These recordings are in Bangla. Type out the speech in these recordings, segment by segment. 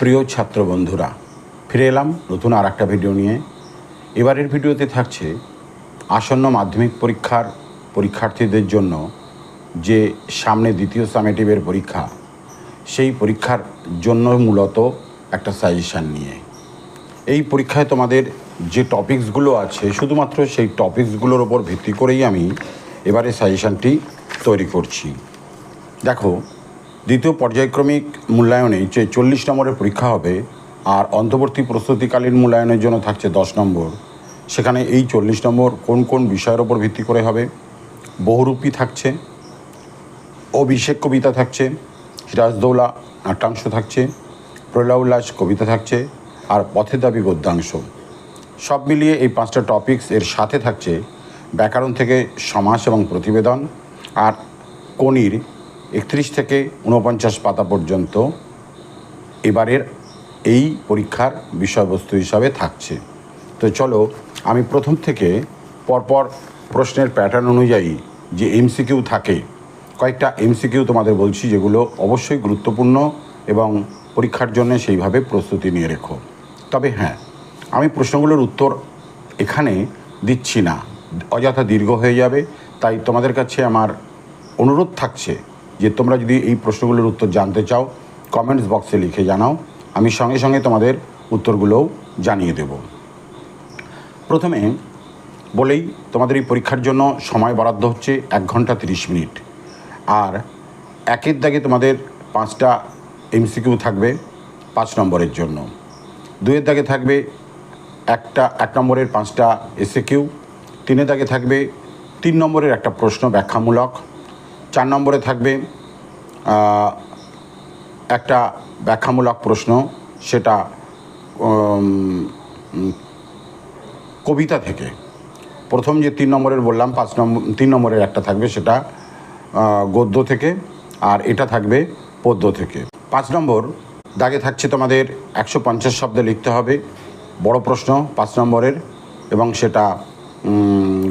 প্রিয় ছাত্র বন্ধুরা ফিরে এলাম নতুন আর একটা ভিডিও নিয়ে। এবারের ভিডিওতে থাকছে আসন্ন মাধ্যমিক পরীক্ষার পরীক্ষার্থীদের জন্য যে সামনে দ্বিতীয় সামেটিভের পরীক্ষা, সেই পরীক্ষার জন্য মূলত একটা সাজেশান নিয়ে। এই পরীক্ষায় তোমাদের যে টপিকসগুলো আছে, শুধুমাত্র সেই টপিকসগুলোর ওপর ভিত্তি করেই আমি এবারে সাজেশানটি তৈরি করছি। দেখো দ্বিতীয় পর্যায়ক্রমিক মূল্যায়নে যে চল্লিশ নম্বরের পরীক্ষা হবে আর অন্তর্বর্তী প্রস্তুতিকালীন মূল্যায়নের জন্য থাকছে দশ নম্বর, সেখানে এই চল্লিশ নম্বর কোন কোন বিষয়ের ওপর ভিত্তি করে হবে? বহুরূপী থাকছে, অভিষেক কবিতা থাকছে সিরাজদৌলা নাট্যাংশ থাকছে প্রলয় উল্লাস কবিতা থাকছে, আর পথে দাবি গদ্যাংশ। সব মিলিয়ে এই পাঁচটা টপিকস এর সাথে থাকছে ব্যাকরণ থেকে সমাস এবং প্রতিবেদন, আর কনির একত্রিশ থেকে ঊনপঞ্চাশ পাতা পর্যন্ত এবারের এই পরীক্ষার বিষয়বস্তু হিসাবে থাকছে। তো চলো, আমি প্রথম থেকে পরপর প্রশ্নের প্যাটার্ন অনুযায়ী যে এমসিকিউ থাকে, কয়েকটা এমসিকিউ তোমাদের বলছি যেগুলো অবশ্যই গুরুত্বপূর্ণ এবং পরীক্ষার জন্য সেইভাবে প্রস্তুতি নিয়ে রেখো। তবে হ্যাঁ আমি প্রশ্নগুলোর উত্তর এখানে দিচ্ছি না। অযথা দীর্ঘ হয়ে যাবে, তাই তোমাদের কাছে আমার অনুরোধ থাকছে যে তোমরা যদি এই প্রশ্নগুলোর উত্তর জানতে চাও কমেন্টস বক্সে লিখে জানাও। আমি সঙ্গে সঙ্গে তোমাদের উত্তরগুলোও জানিয়ে দেব। প্রথমে বলেই তোমাদের এই পরীক্ষার জন্য সময় বরাদ্দ হচ্ছে এক ঘণ্টা তিরিশ মিনিট। আর একের দাগে তোমাদের পাঁচটা এমসিকিউ থাকবে পাঁচ নম্বরের জন্য। দুয়ের দাগে থাকবে একটা, এক নম্বরের পাঁচটা এসে কিউ তিনের দাগে থাকবে তিন নম্বরের একটা প্রশ্ন ব্যাখ্যামূলক। চার নম্বরে থাকবে একটা ব্যাখ্যামূলক প্রশ্ন, সেটা কবিতা থেকে। প্রথম যে তিন নম্বরের বললাম, পাঁচ নম্বর তিন নম্বরের একটা থাকবে সেটা গদ্য থেকে, আর এটা থাকবে পদ্য থেকে। পাঁচ নম্বর, দাগে থাকছে তোমাদের একশো পঞ্চাশ শব্দে লিখতে হবে, বড় প্রশ্ন, পাঁচ নম্বরের, এবং সেটা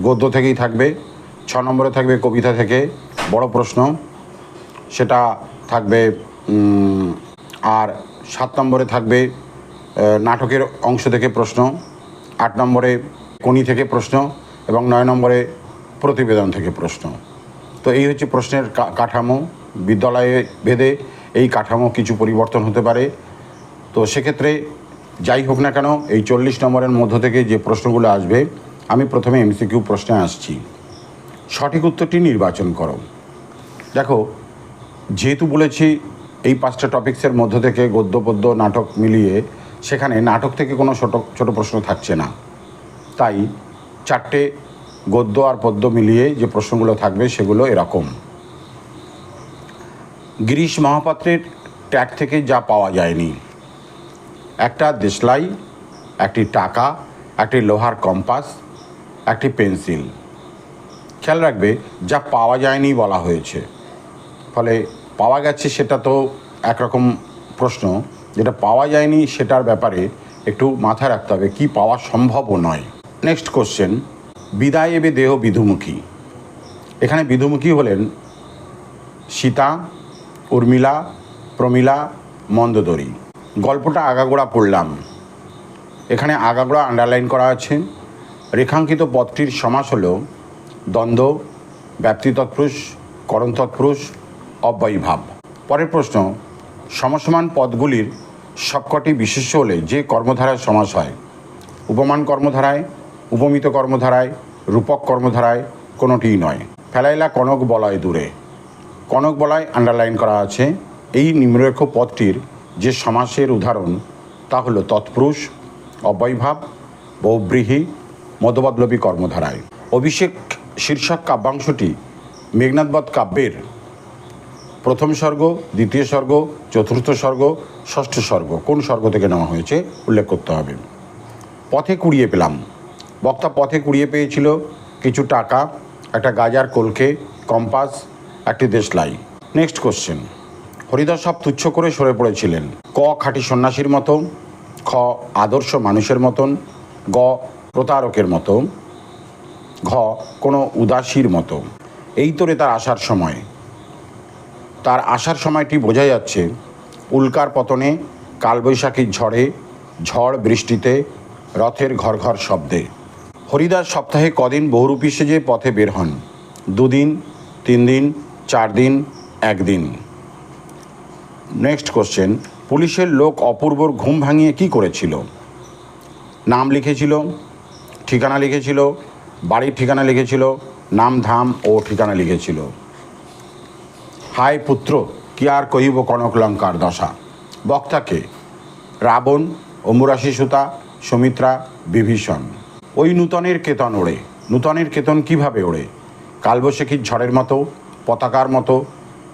গদ্য থেকেই থাকবে। ছ নম্বরে থাকবে কবিতা থেকে বড় প্রশ্ন। সেটা থাকবে আর সাত নম্বরে থাকবে নাটকের অংশ থেকে প্রশ্ন, আট নম্বরে কোনি থেকে প্রশ্ন, এবং নয় নম্বরে প্রতিবেদন থেকে প্রশ্ন। তো এই হচ্ছে প্রশ্নের কাঠামো, বিদ্যালয়ে ভেদে এই কাঠামো কিছু পরিবর্তন হতে পারে। তো সেক্ষেত্রে যাই হোক না কেন, এই চল্লিশ নম্বরের মধ্য থেকে যে প্রশ্নগুলো আসবে, আমি প্রথমে এমসিকিউ প্রশ্নে আসছি। সঠিক উত্তরটি নির্বাচন করো। দেখো, যেহেতু বলেছি এই পাঁচটা টপিক্সের মধ্য থেকে গদ্য, পদ্য, নাটক মিলিয়ে সেখানে নাটক থেকে কোনো ছোট ছোট প্রশ্ন থাকছে না। তাই চারটে গদ্য আর পদ্য মিলিয়ে যে প্রশ্নগুলো থাকবে সেগুলো এরকম। গিরিশ মহাপাত্রের ট্যাগ থেকে যা পাওয়া যায়নি। একটা দেশলাই, একটি টাকা, একটি লোহার কম্পাস, একটি পেন্সিল। খেয়াল রাখবে, যা পাওয়া যায়নি বলা হয়েছে। ফলে পাওয়া গেছে সেটা তো একরকম প্রশ্ন। যেটা পাওয়া যায়নি সেটার ব্যাপারে একটু মাথায় রাখতে হবে, কি পাওয়া সম্ভবও নয়। নেক্সট কোশ্চেন বিদায় এবে দেহ বিধুমুখী। এখানে বিধুমুখী হলেন সীতা, উর্মিলা, প্রমিলা, মন্দোদরী। গল্পটা আগাগোড়া পড়লাম। এখানে আগাগোড়া আন্ডারলাইন করা আছে। রেখাঙ্কিত পথটির সমাস হল দ্বন্দ্ব ব্যাপ্তি তৎপুরুষ করণ তৎপুরুষ অব্যয়ীভাব। পরের প্রশ্ন, সমসমান পদগুলির সবকটি বিশেষ্য হলে যে কর্মধারায় সমাস হয়, উপমান কর্মধারায়, উপমিত কর্মধারায়, রূপক কর্মধারায়, কোনোটিই নয়। ফেলাইলা কনক বলয় দূরে। কনক বলয় আন্ডারলাইন করা আছে। এই নিম্নরেখ পদটির যে সমাসের উদাহরণ, তা হলো তৎপুরুষ, অব্যয়ভাব, বহুব্রীহি মধবদলবী কর্মধারায়। অভিষেক শীর্ষক কাব্যাংশটি মেঘনাথবধ কাব্যের প্রথম স্বর্গ, দ্বিতীয় স্বর্গ, চতুর্থ স্বর্গ, ষষ্ঠ স্বর্গ, কোন স্বর্গ থেকে নেওয়া হয়েছে উল্লেখ করতে হবে। পথে কুড়িয়ে পেলাম। বক্তা পথে কুড়িয়ে পেয়েছিল কিছু টাকা, একটা গাজার কলকে, কম্পাস, একটি দেশলাই। নেক্সট কোশ্চেন হরিদাস সব তুচ্ছ করে সরে পড়েছিলেন। ক খাঁটি সন্ন্যাসীর মতো, খ আদর্শ মানুষের মতন গ প্রতারকের মতো, ঘ কোনো উদাসীর মতো। এই তোরে তার আসার সময়। তার আসার সময়টি বোঝা যাচ্ছে উল্কার পতনে কালবৈশাখীর ঝড়ে, ঝড় বৃষ্টিতে রথের ঘর ঘর শব্দে। হরিদাস সপ্তাহে কদিন বহুরূপী সেজে পথে বের হন। দুদিন তিন দিন চার দিন একদিন। নেক্সট কোশ্চেন পুলিশের লোক অপূর্বর ঘুম ভাঙিয়ে কি করেছিল? নাম লিখেছিল, ঠিকানা লিখেছিল, বাড়ির ঠিকানা লিখেছিল নাম ধাম ও ঠিকানা লিখেছিল। হায় পুত্র, কি আর কহিব কনক লঙ্কার দশা? বক্তাকে রাবণ অম্বুরাশি সুতা সুমিত্রা, বিভীষণ। ওই নূতনের কেতন ওড়ে। নূতনের কেতন কীভাবে ওড়ে? কালবৈশাখীর ঝড়ের মতো, পতাকার মতো,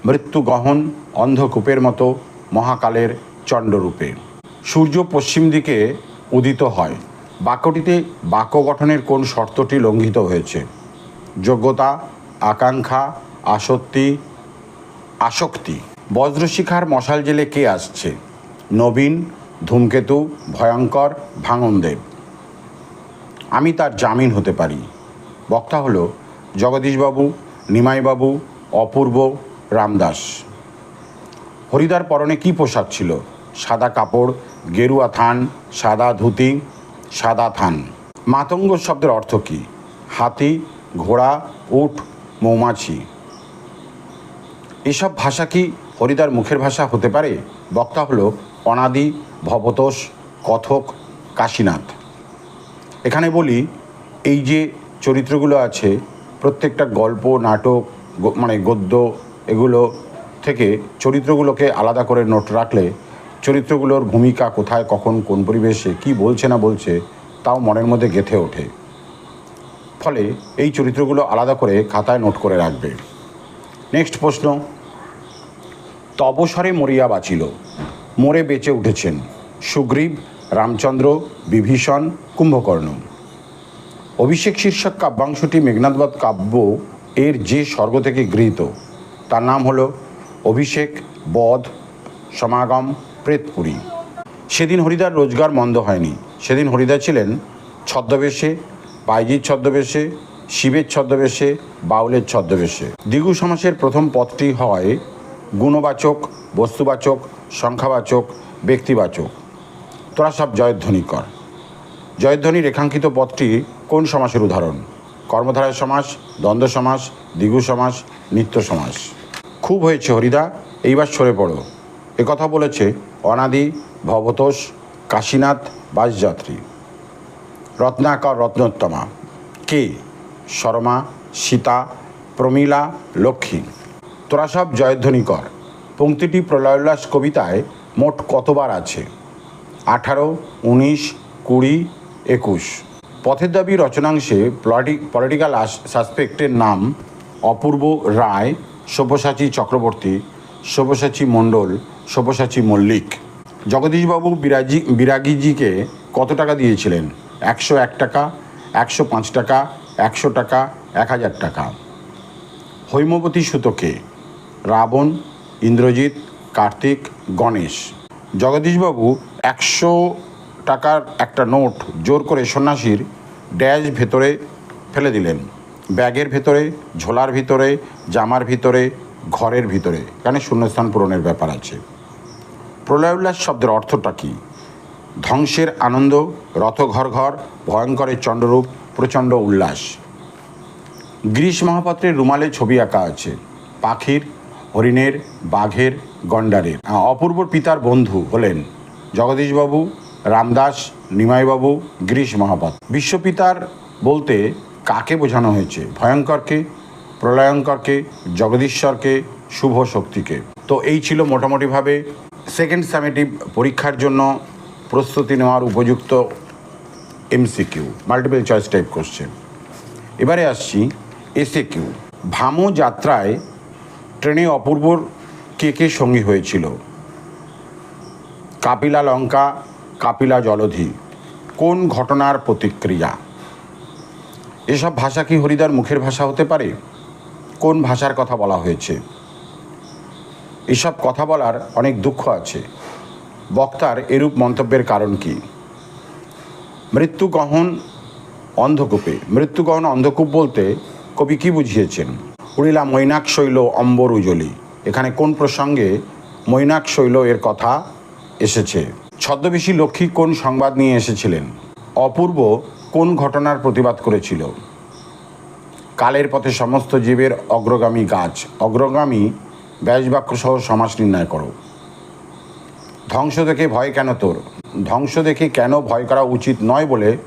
মৃত্যু গহন অন্ধকূপের মতো, মহাকালের চণ্ডরূপে। সূর্য পশ্চিম দিকে উদিত হয়। বাক্যটিতে বাক্য গঠনের কোন শর্তটি লঙ্ঘিত হয়েছে? যোগ্যতা, আকাঙ্ক্ষা, আসক্তি আসক্তি। বজ্রশিখার মশাল জেলে কে আসছে? নবীন, ধূমকেতু, ভয়ঙ্কর, ভাঙনদেব। আমি তার জামিন হতে পারি। বক্তা হলো জগদীশবাবু, নিমাইবাবু, অপূর্ব, রামদাস। হরিদার পরনে কি পোশাক ছিল? সাদা কাপড়, গেরুয়া থান, সাদা ধুতি, সাদা থান। মাতঙ্গ শব্দের অর্থ কী? হাতি, ঘোড়া, উট, মৌমাছি। এসব ভাষা কি হরিদার মুখের ভাষা হতে পারে? বক্তা হলো অনাদি, ভবতোষ, কথক, কাশীনাথ। এখানে বলি, এই যে চরিত্রগুলো আছে, প্রত্যেকটা গল্প, নাটক মানে গদ্য এগুলো থেকে চরিত্রগুলোকে আলাদা করে নোট রাখলে চরিত্রগুলোর ভূমিকা কোথায়, কখন, কোন পরিবেশে, কি বলছে না বলছে, তাও মনের মধ্যে গেঁথে ওঠে। ফলে এই চরিত্রগুলো আলাদা করে খাতায় নোট করে রাখবে। নেক্সট প্রশ্ন। তবসরে মরিয়া বাঁচিল। মরে বেঁচে উঠেছেন সুগ্রীব, রামচন্দ্র, বিভীষণ, কুম্ভকর্ণ। অভিষেক শীর্ষক কাব্যাংশটি মেঘনাথবধ কাব্য এর যে স্বর্গ থেকে গৃহীত। তার নাম হলো অভিষেক, বধ, সমাগম, প্রেতপুরী। সেদিন হরিদার রোজগার মন্দ হয়নি। সেদিন হরিদা ছিলেন ছদ্মবেশে, বাইজির ছদ্মবেশে, শিবের ছদ্মবেশে, বাউলের ছদ্মবেশে। দ্বিগু সমাসের প্রথম পদটি হয় গুণবাচক, বস্তুবাচক, সংখ্যাবাচক, ব্যক্তিবাচক। তোরা সব জয়ধ্বনি কর জয়ধ্বনি রেখাঙ্কিত পথটি কোন সমাসের উদাহরণ? কর্মধারায় সমাস, দ্বন্দ্ব সমাস, দ্বিগু সমাস, নিত্য সমাস। খুব হয়েছে হরিদা, এইবার সরে পড়ো। একথা বলেছে অনাদি, ভবতোষ, কাশীনাথ, বাসযাত্রী। রত্নাকর রত্নোত্তমা। কে? শর্মা, সীতা, প্রমীলা, লক্ষ্মী। তোরা সব জয়ধ্বনি কর। পংক্তিটি প্রলয়োল্লাস কবিতায় মোট কতবার আছে? আঠারো, উনিশ, কুড়ি, একুশ। পথের দাবি রচনাংশে পলিটিক্যাল সাসপেক্টের নাম অপূর্ব রায়, সব্যসাচী চক্রবর্তী, সব্যসাচী মণ্ডল, সব্যসাচী মল্লিক। জগদীশবাবু বিরাজি, বিরাগীজিকে কত টাকা দিয়েছিলেন? একশো এক টাকা, একশো পাঁচ টাকা, একশো টাকা, এক হাজার টাকা। হৈমবতী সুতকে রাবণ, ইন্দ্রজিৎ, কার্তিক, গণেশ। জগদীশবাবু একশো টাকার একটা নোট জোর করে সন্ন্যাসীর ড্যাশ ভেতরে ফেলে দিলেন। ব্যাগের ভেতরে, ঝোলার ভিতরে, জামার ভিতরে, ঘরের ভিতরে। এখানে শূন্যস্থান পূরণের ব্যাপার আছে। প্রলয়োল্লাস শব্দের অর্থটা কী? ধ্বংসের আনন্দ রথ ঘর ঘর ভয়ঙ্করের চণ্ডরূপ প্রচণ্ড উল্লাস। গিরিশ মহাপাত্রের রুমালে ছবি আঁকা আছে। পাখির হরিণের, বাঘের, গন্ডারের। অপূর্ব পিতার বন্ধু হলেন জগদীশবাবু, রামদাস, নিমাইবাবু, গিরিশ মহাপাত্র বিশ্বপিতার বলতে কাকে বোঝানো হয়েছে? ভয়ঙ্করকে, প্রলয়ঙ্করকে, জগদীশ্বরকে, শুভ শক্তিকে। তো এই ছিল মোটামুটিভাবে সেকেন্ড সামেটিভ পরীক্ষার জন্য প্রস্তুতি নেওয়ার উপযুক্ত MCQ multiple choice type question এবারে আসছি এসে কিউ ভামো যাত্রায় ট্রেনে অপূর্বর কে কে সঙ্গী হয়েছিল? কাপিলা লঙ্কা, কাপিলা জলধি, কোন ঘটনার প্রতিক্রিয়া? এসব ভাষা কি হরিদার মুখের ভাষা হতে পারে? কোন ভাষার কথা বলা হয়েছে? এসব কথা বলার অনেক দুঃখ আছে। বক্তার এরূপ মন্তব্যের কারণ কি? মৃত্যুগহন অন্ধকূপে, মৃত্যুগহন অন্ধকূপ বলতে কবি কি বুঝিয়েছেন? উড়িলা মৈনাক শৈল অম্বর উজলি এখানে কোন প্রসঙ্গে মৈনাক শৈল এর কথা এসেছে? ছদ্মবেশী লক্ষ্মী কোন সংবাদ নিয়ে এসেছিলেন? অপূর্ব কোন ঘটনার প্রতিবাদ করেছিল? কালের পথে সমস্ত জীবের অগ্রগামী গাছ। অগ্রগামী ব্যাসবাক্য সহ সমাস নির্ণয় করো। ধ্বংস দেখে ভয় কেন তোর? ধ্বংস দেখে কেন ভয় করা উচিত নয় বলে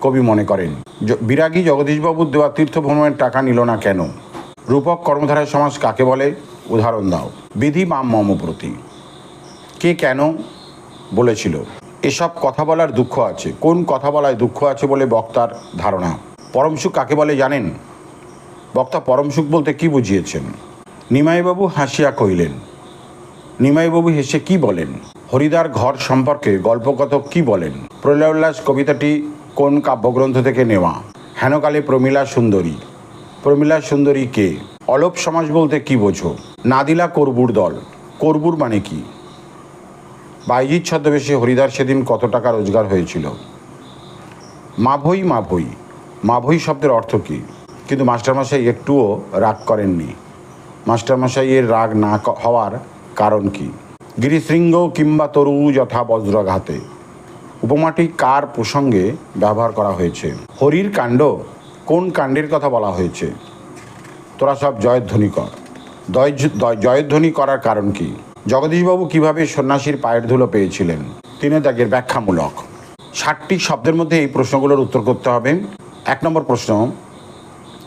কবি মনে করেন। বিরাগী জগদীশবাবুর দেওয়া তীর্থ ভ্রমণের টাকা নিল না কেন? রূপক কর্মধারয় সমাজ কাকে বলে? উদাহরণ দাও। বিধি মাম মম প্রতি কে কেন বলেছিল? এসব কথা বলার দুঃখ আছে। কোন কথা বলায় দুঃখ আছে বলে বক্তার ধারণা? পরমসুখ কাকে বলে জানেন? বক্তা পরমসুখ বলতে কি বুঝিয়েছেন? নিমাইবাবু হাসিয়া কহিলেন, নিমাইবাবু হেসে কি বলেন? হরিদার ঘর সম্পর্কে গল্পকথ কি বলেন? প্রলয়োল্লাস কবিতাটি কোন কাব্যগ্রন্থ থেকে নেওয়া? হেনকালে প্রমীলা সুন্দরী। প্রমীলা সুন্দরী কে? অলোপ সমাজ বলতে কি বোঝো? নাদিলা করবুর দল। করবুর মানে কি? বাইজিৎ ছদ্মবেশে হরিদার সেদিন কত টাকা রোজগার হয়েছিল? মাভই মাভই। মাভই শব্দের অর্থ কী? কিন্তু মাস্টারমশাই একটুও রাগ করেননি। মাস্টারমশাইয়ের রাগ না হওয়ার কারণ কি? গিরিশৃঙ্গ কিংবা তরু যথা বজ্রঘাতে। উপমাটি কার প্রসঙ্গে ব্যবহার করা হয়েছে? হরির কাণ্ড কোন কাণ্ডের কথা বলা হয়েছে? তোরা সব জয়ধ্বনি কর। জয়ধ্বনি করার কারণ কি? জগদীশবাবু কীভাবে সন্ন্যাসীর পায়ের ধুলো পেয়েছিলেন? তিনে দাগের ব্যাখ্যামূলক। ষাটটি শব্দের মধ্যে এই প্রশ্নগুলোর উত্তর করতে হবে। এক নম্বর প্রশ্ন,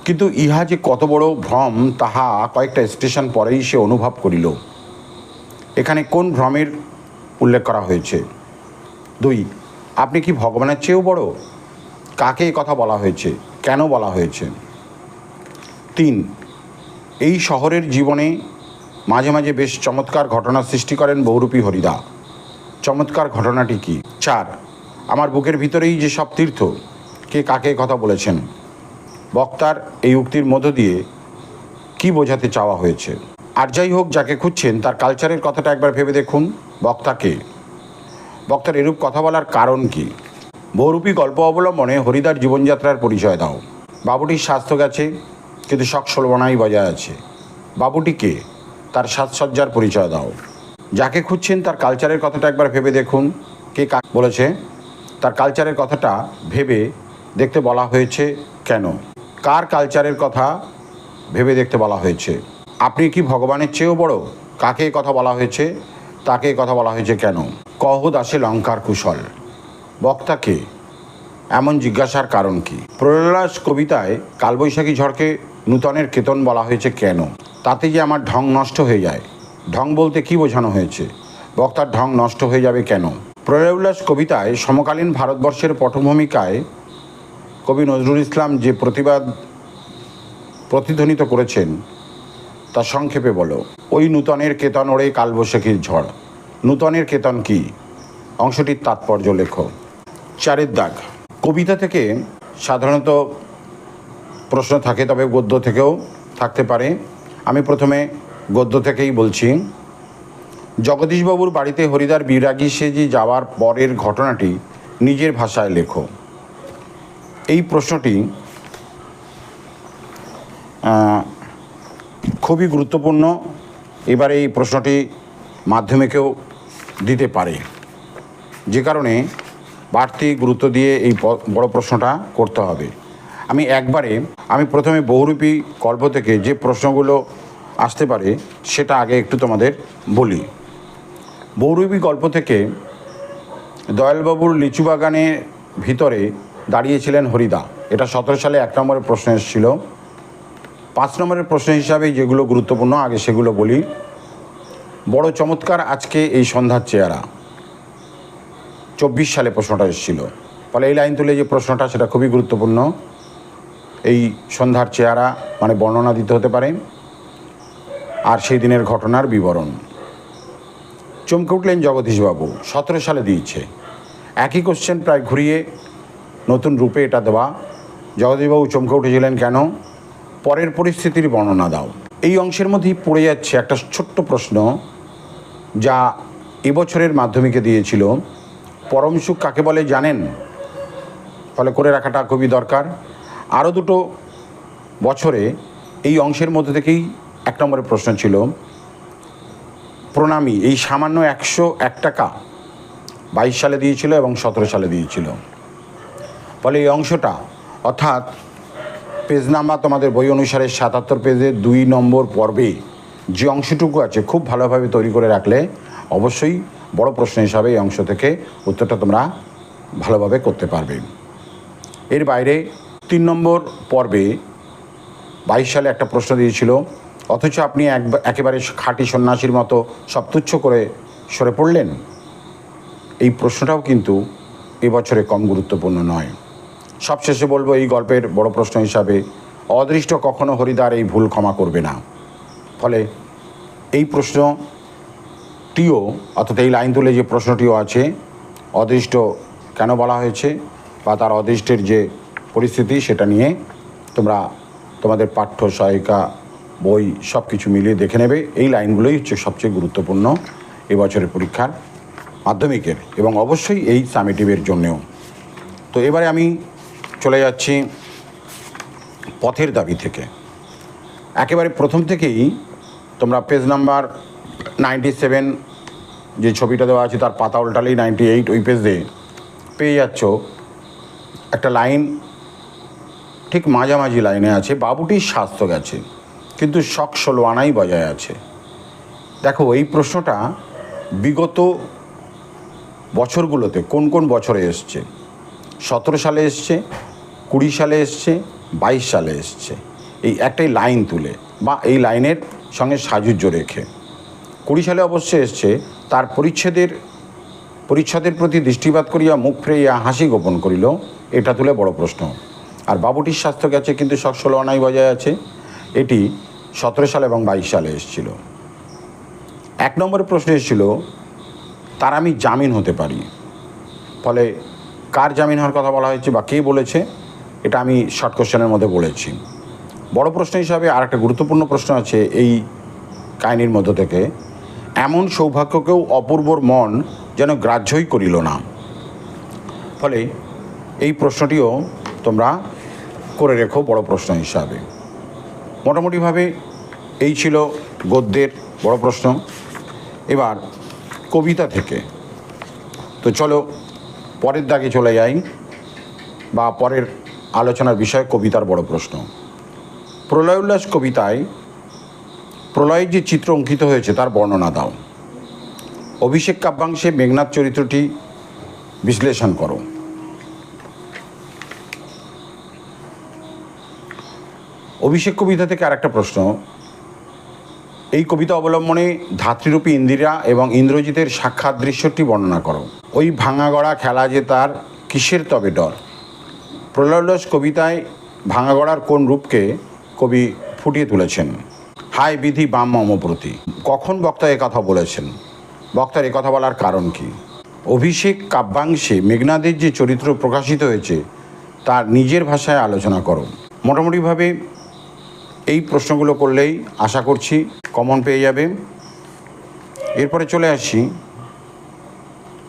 কিন্তু ইহা যে কত বড় ভ্রম, তাহা কয়েকটা স্টেশন পরেই সে অনুভব করিল। এখানে কোন ভ্রমের উল্লেখ করা হয়েছে? দুই, আপনি কি ভগবানের চেয়েও বড়? কাকে কথা বলা হয়েছে? কেন বলা হয়েছে? তিন, এই শহরের জীবনে মাঝে মাঝে বেশ চমৎকার ঘটনা সৃষ্টি করেন বহুরূপী হরিদা। চমৎকার ঘটনাটি কি? চার, আমার বুকের ভিতরেই যে সব তীর্থ, কে কাকে কথা বলেছেন? বক্তার এই উক্তির মধ্য দিয়ে কি বোঝাতে চাওয়া হয়েছে? আর যাই হোক, যাকে খুঁজছেন, তার কালচারের কথাটা একবার ভেবে দেখুন বক্তাকে বক্তার এরূপ কথা বলার কারণ কি? বহুরূপী গল্প অবলম্বনে হরিদার জীবনযাত্রার পরিচয় দাও। বাবুটির স্বাস্থ্য গেছে, কিন্তু শখ ষোলবনাই বজায় আছে। বাবুটি কে? তার সাজসজ্জার পরিচয় দাও। যাকে খুঁজছেন তার কালচারের কথাটা একবার ভেবে দেখুন। কে কা বলেছে, তার কালচারের কথাটা ভেবে দেখতে বলা হয়েছে কেন? কার কালচারের কথা ভেবে দেখতে বলা হয়েছে? আপনি কি ভগবানের চেয়েও বড়? কাকে কথা বলা হয়েছে? তাকে কথা বলা হয়েছে কেন? কহ দাসে লঙ্কার কুশল। বক্তাকে এমন জিজ্ঞাসার কারণ কি? প্রহ্লাস কবিতায় কালবৈশাখী ঝড়কে নূতনের কেতন বলা হয়েছে কেন? তাতে যে আমার ঢং নষ্ট হয়ে যায়। ঢং বলতে কি বোঝানো হয়েছে? বক্তার ঢং নষ্ট হয়ে যাবে কেন? প্রলয়োল্লাস কবিতায় সমকালীন ভারতবর্ষের পটভূমিকায় কবি নজরুল ইসলাম যে প্রতিবাদ প্রতিধ্বনিত করেছেন, তা সংক্ষেপে বলো। ওই নূতনের কেতন ওড়ে কালবৈশাখীর ঝড়। নূতনের কেতন কি? অংশটির তাৎপর্য লেখো। চারের দাগ। কবিতা থেকে সাধারণত প্রশ্ন থাকে, তবে গদ্য থেকেও থাকতে পারে। আমি প্রথমে গদ্য থেকেই বলছি। জগদীশবাবুর বাড়িতে হরিদার বিরাগী সেজে যাওয়ার পরের ঘটনাটি নিজের ভাষায় লেখো। এই প্রশ্নটি খুবই গুরুত্বপূর্ণ। এবারে এই প্রশ্নটি মাধ্যমিকেও দিতে পারে। যে কারণে বাড়তি গুরুত্ব দিয়ে এই বড় প্রশ্নটা করতে হবে। আমি একবারে, আমি প্রথমে বহুরূপী গল্প থেকে যে প্রশ্নগুলো আসতে পারে, সেটা আগে একটু তোমাদের বলি। বহুরূপী গল্প থেকে দয়ালবাবুর লিচু বাগানের ভিতরে দাঁড়িয়েছিলেন হরিদা। এটা সতেরো সালে এক নম্বরের প্রশ্ন এসেছিল। পাঁচ নম্বরের প্রশ্ন হিসাবে যেগুলো গুরুত্বপূর্ণ, আগে সেগুলো বলি। বড় চমৎকার আজকে এই সন্ধ্যার চেহারা। চব্বিশ সালে প্রশ্নটা এসেছিল। ফলে এই লাইন তুলে যে প্রশ্নটা, সেটা খুবই গুরুত্বপূর্ণ। এই সন্ধ্যার চেহারা মানে বর্ণনা দিতে হতে পারে। আর সেই দিনের ঘটনার বিবরণ। চমকে উঠলেন জগদীশবাবু, সতেরো সালে দিয়েছে। একই কোশ্চেন প্রায় ঘুরিয়ে নতুন রূপে এটা দেওয়া। জগদীশবাবু চমকে উঠেছিলেন কেন? পরের পরিস্থিতির বর্ণনা দাও। এই অংশের মধ্যেই পড়ে যাচ্ছে একটা ছোট্ট প্রশ্ন, যা এবছরের মাধ্যমিকে দিয়েছিল। পরম সুখ কাকে বলে জানেন? ফলে করে রাখাটা খুবই দরকার। আরও দুটো বছরে এই অংশের মধ্যে থেকেই এক নম্বরের প্রশ্ন ছিল, প্রণামী, এই সামান্য একশো এক টাকা বাইশ সালে দিয়েছিল এবং সতেরো সালে দিয়েছিল। ফলে এই অংশটা, অর্থাৎ পেজ নাম্বার তোমাদের বই অনুসারে সাতাত্তর পেজের দুই নম্বর পর্বে যে অংশটুকু আছে, খুব ভালোভাবে তৈরি করে রাখলে অবশ্যই বড় প্রশ্ন হিসাবে এই অংশ থেকে উত্তরটা তোমরা ভালোভাবে করতে পারবে। এর বাইরে তিন নম্বর পর্বে বাইশ সালে একটা প্রশ্ন দিয়েছিল, অথচ আপনি এক একেবারে খাঁটি সন্ন্যাসীর মতো সব তুচ্ছ করে সরে পড়লেন। এই প্রশ্নটাও কিন্তু এবছরে কম গুরুত্বপূর্ণ নয়। সবশেষে বলব এই গল্পের বড় প্রশ্ন হিসাবে, অদৃষ্ট কখনো হরিদার এই ভুল ক্ষমা করবে না। ফলে এই প্রশ্নটিও অর্থাৎ এই লাইন তুলে যে প্রশ্নটিও আছে, অদৃষ্ট কেন বলা হয়েছে বা তার অদৃষ্টের যে পরিস্থিতি সেটা নিয়ে তোমরা তোমাদের পাঠ্য, সহায়িকা, বই সব কিছু মিলিয়ে দেখে নেবে। এই লাইনগুলোই হচ্ছে সবচেয়ে গুরুত্বপূর্ণ এবছরের পরীক্ষার মাধ্যমিকের এবং অবশ্যই এই সামেটিভের জন্যেও। তো এবারে আমি চলে যাচ্ছি পথের দাবি থেকে। একেবারে প্রথম থেকেই তোমরা পেজ নাম্বার নাইনটি সেভেন যে ছবিটা দেওয়া আছে, তার পাতা উল্টালেই নাইনটি এইট ওই পেজে পেয়ে যাচ্ছ। একটা লাইন ঠিক মাঝামাঝি লাইনে আছে, বাবুটির স্বাস্থ্য গেছে, কিন্তু শখ ষোলো আনাই বজায় আছে। দেখো, এই প্রশ্নটা বিগত বছরগুলোতে কোন কোন বছরে এসছে? সতেরো সালে এসছে, কুড়ি সালে এসছে, বাইশ সালে এসছে। এই একটাই লাইন তুলে, বা এই লাইনের সঙ্গে সাজুজ্য রেখে। কুড়ি সালে অবশ্যই এসছে, তার পরিচ্ছেদের, পরিচ্ছদের প্রতি দৃষ্টিপাত করিয়া মুখ ফিরাইয়া হাসি গোপন করিল, এটা তুলে বড় প্রশ্ন। আর বাবুটির স্বাস্থ্য গেছে কিন্তু ষোলো আনাই বজায় আছে, এটি সতেরো সালে এবং বাইশ সালে এসেছিল। এক নম্বর প্রশ্ন এসেছিল, তার আমি জামিন হতে পারি। ফলে কার জামিন হওয়ার কথা বলা হয়েছে বা কে বলেছে, এটা আমি শর্ট কোশ্চেনের মধ্যে বলেছি। বড় প্রশ্ন হিসাবে আর একটা গুরুত্বপূর্ণ প্রশ্ন আছে এই কাহিনীর মধ্য থেকে। এমন সৌভাগ্যকেও অপূর্বর মন যেন গ্রাহ্যই করিল না। ফলে এই প্রশ্নটিও তোমরা করে রেখো বড় প্রশ্ন হিসাবে। মোটামুটিভাবে এই ছিল গদ্যের বড় প্রশ্ন। এবার কবিতা থেকে। তো চলো, পরের দাগে চলে যাই বা পরের আলোচনার বিষয় কবিতার বড় প্রশ্ন। প্রলয় উল্লাস কবিতায় প্রলয়ের যে চিত্র অঙ্কিত হয়েছে, তার বর্ণনা দাও। অভিষেক কাব্যাংশে মেঘনাথ চরিত্রটি বিশ্লেষণ করো। অভিষেক কবিতা থেকে আরেকটা প্রশ্ন। এই কবিতা অবলম্বনে ধাত্রীরূপী ইন্দিরা এবং ইন্দ্রজিতের সাক্ষাৎ দৃশ্যটি বর্ণনা করো। ওই ভাঙাগড়া খেলা যে তার কিসের তবে ডর? প্রলয়লস কবিতায় ভাঙাগড়ার কোন রূপকে কবি ফুটিয়ে তুলেছেন? হায় বিধি বাম মমপ্রতি কখন বক্তা কথা বলেছেন? বক্তার কথা বলার কারণ কি? অভিষেক কাব্যাংশে মেঘনাদের যে চরিত্র প্রকাশিত হয়েছে, তার নিজের ভাষায় আলোচনা করো মোটামুটিভাবে এই প্রশ্নগুলো করলেই আশা করছি কমন পেয়ে যাবে। এরপরে চলে আসি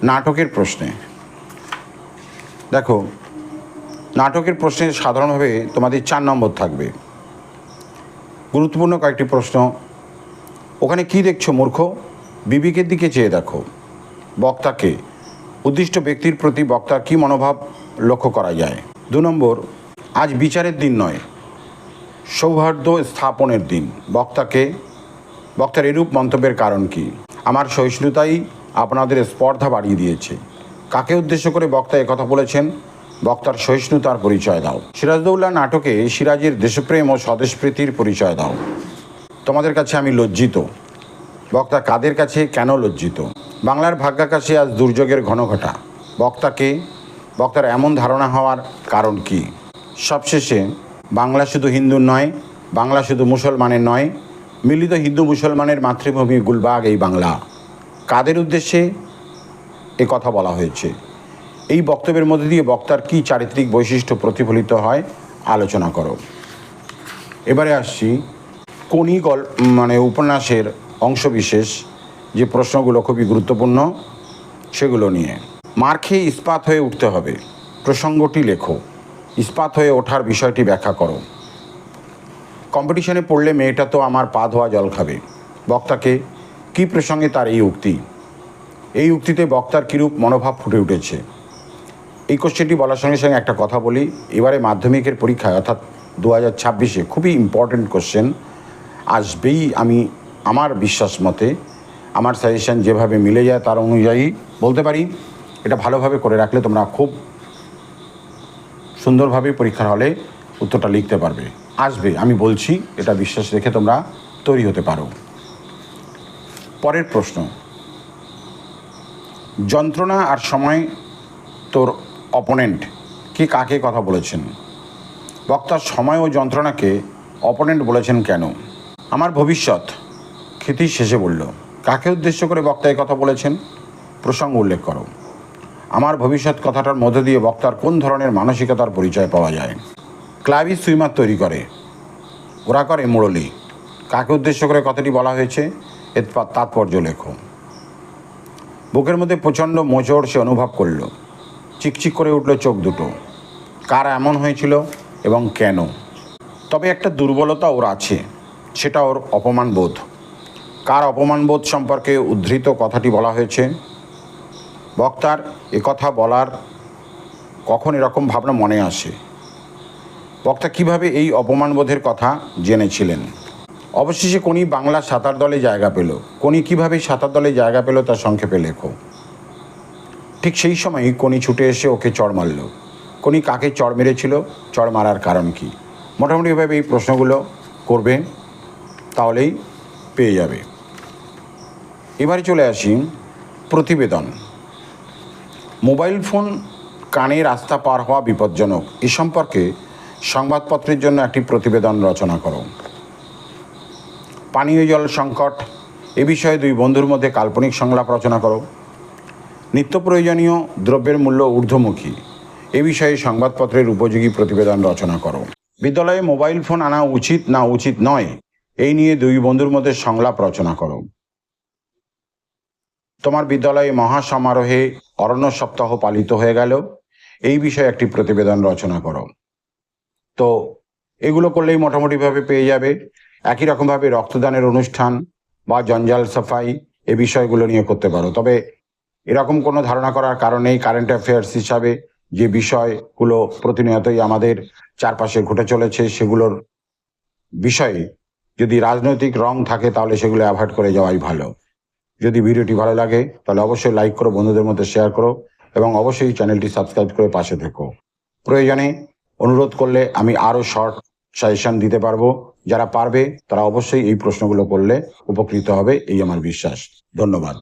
নাটকের প্রশ্নে। দেখো, নাটকের প্রশ্নে সাধারণভাবে তোমাদের চার নম্বর থাকবে। গুরুত্বপূর্ণ কয়েকটি প্রশ্ন। ওখানে কি দেখছ মূর্খ? বিবেকের দিকে চেয়ে দেখো। বক্তাকে। উদ্দিষ্ট ব্যক্তির প্রতি বক্তার কী মনোভাব লক্ষ্য করা যায়? দু নম্বর, আজ বিচারের দিন নয়, সৌহার্দ্য স্থাপনের দিন। বক্তাকে, বক্তার এরূপ মন্তব্যের কারণ কি? আমার সহিষ্ণুতাই আপনাদের স্পর্ধা বাড়িয়ে দিয়েছে। কাকে উদ্দেশ্য করে বক্তা কথা বলেছেন? বক্তার সহিষ্ণুতার পরিচয় দাও। সিরাজদৌল্লা নাটকে সিরাজের দেশপ্রেম ও স্বদেশপ্রীতির পরিচয় দাও। তোমাদের কাছে আমি লজ্জিত। বক্তা কাদের কাছে, কেন লজ্জিত? বাংলার ভাগ্যাকাশে আজ দুর্যোগের ঘনঘটা। বক্তাকে বক্তার এমন ধারণা হওয়ার কারণ কি? সবশেষে, বাংলা শুধু হিন্দুর নয়, বাংলা শুধু মুসলমানের নয়, মিলিত হিন্দু মুসলমানের মাতৃভূমি গুলবাগ এই বাংলা। কাদের উদ্দেশ্যে এ কথা বলা হয়েছে? এই বক্তব্যের মধ্যে দিয়ে বক্তার কী চারিত্রিক বৈশিষ্ট্য প্রতিফলিত হয়, আলোচনা করো। এবারে আসছি কোনি গল মানে উপন্যাসের অংশবিশেষ, যে প্রশ্নগুলো খুবই গুরুত্বপূর্ণ, সেগুলো নিয়ে। মার খেয়ে ইস্পাত হয়ে উঠতে হবে। প্রসঙ্গটি লেখো। ইস্পাত হয়ে ওঠার বিষয়টি ব্যাখ্যা করো। কম্পিটিশনে পড়লে মেয়েটা তো আমার পা ধোয়া জল খাবে। বক্তাকে, কী প্রসঙ্গে তার এই উক্তি? এই উক্তিতে বক্তার কীরূপ মনোভাব ফুটে উঠেছে? এই কোশ্চেনটি বলার সঙ্গে সঙ্গে একটা কথা বলি। এবারে মাধ্যমিকের পরীক্ষায়, অর্থাৎ দু হাজার ছাব্বিশে খুবই ইম্পর্ট্যান্ট কোশ্চেন আসবেই আমি আমার বিশ্বাস মতে, আমার সাজেশন যেভাবে মিলে যায় তার অনুযায়ী বলতে পারি। এটা ভালোভাবে করে রাখলে তোমরা খুব সুন্দরভাবে পরীক্ষার হলে উত্তরটা লিখতে পারবে। আসবে, আমি বলছি, এটা বিশ্বাস রেখে তোমরা তৈরি হতে পারো। পরের প্রশ্ন। যন্ত্রণা আর সময় তোর অপোনেন্ট কি কাকে কথা বলেছেন? বক্তার সময় ও যন্ত্রণাকে অপোনেন্ট বলেছেন কেন? আমার ভবিষ্যৎ, ক্ষিতি শেষে বলল, কাকে উদ্দেশ্য করে বক্তা কথা বলেছেন? প্রসঙ্গ উল্লেখ করো। আমার ভবিষ্যৎ কথাটার মধ্য দিয়ে বক্তার কোন ধরনের মানসিকতার পরিচয় পাওয়া যায়? ক্লাবই সুইমার তৈরি করে। ওরা করে মুরলি। কাকে উদ্দেশ্য করে কথাটি বলা হয়েছে? এর তাৎপর্য লেখো। বুকের মধ্যে প্রচণ্ড মোচড় সে অনুভব করল। চিকচিক করে উঠল চোখ দুটো। কার এমন হয়েছিল এবং কেন? তবে একটা দুর্বলতা ওর আছে, সেটা ওর অপমান বোধ কার অপমান বোধ সম্পর্কে উদ্ধৃত কথাটি বলা হয়েছে? বক্তার কথা বলার কখন এরকম ভাবনা মনে আসে? বক্তা কীভাবে এই অপমানবোধের কথা জেনেছিলেন? অবশেষে কোনি বাংলা সাঁতার দলে জায়গা পেল। কোনি কীভাবে সাঁতার দলে জায়গা পেল তা সংক্ষেপে লেখো। ঠিক সেই সময়ই কোনি ছুটে এসে ওকে চড় মারল। কোনি কাকে চড় মেরেছিল, চড় মারার কারণ কি? মোটামুটিভাবে এই প্রশ্নগুলো করবে, তাহলেই পেয়ে যাবে। এবারে চলে আসি প্রতিবেদন। মোবাইল ফোন কানে রাস্তা পার হওয়া বিপজ্জনক, এ সম্পর্কে সংবাদপত্রের জন্য একটি প্রতিবেদন রচনা করো। পানীয় জল সংকট, এ বিষয়ে দুই বন্ধুর মধ্যে কাল্পনিক সংলাপ রচনা করো। নিত্য প্রয়োজনীয় দ্রব্যের মূল্য ঊর্ধ্বমুখী। এ বিষয়ে সংবাদপত্রের উপযোগী প্রতিবেদন রচনা করো। বিদ্যালয়ে মোবাইল ফোন আনা উচিত না উচিত নয়, এই নিয়ে দুই বন্ধুর মধ্যে সংলাপ রচনা করো। তোমার বিদ্যালয়ে মহাসমারোহে অরণ্য সপ্তাহ পালিত হয়ে গেল, এই বিষয়ে একটি প্রতিবেদন রচনা করো। তো, এগুলো করলেই মোটামুটিভাবে পেয়ে যাবে। একই রকমভাবে রক্তদানের অনুষ্ঠান বা জঞ্জাল সাফাই এ বিষয়গুলো নিয়ে করতে পারো। তবে এরকম কোনো ধারণা করার কারণেই কারেন্ট অ্যাফেয়ার্স হিসাবে। যে বিষয়গুলো প্রতিনিয়তই আমাদের চারপাশে ঘটে চলেছে, সেগুলোর বিষয়ে যদি রাজনৈতিক রং থাকে তাহলে সেগুলো অ্যাভয়েড করে যাওয়াই ভালো। যদি ভিডিওটি ভালো লাগে তাহলে অবশ্যই লাইক করো, বন্ধুদের মধ্যে শেয়ার করো এবং অবশ্যই চ্যানেলটি সাবস্ক্রাইব করে পাশে থেকো। প্রয়োজনে অনুরোধ করলে আমি আরও শর্ট সাজেশন দিতে পারব। যারা পারবে তারা অবশ্যই এই প্রশ্নগুলো করলে উপকৃত হবে, এই আমার বিশ্বাস। ধন্যবাদ।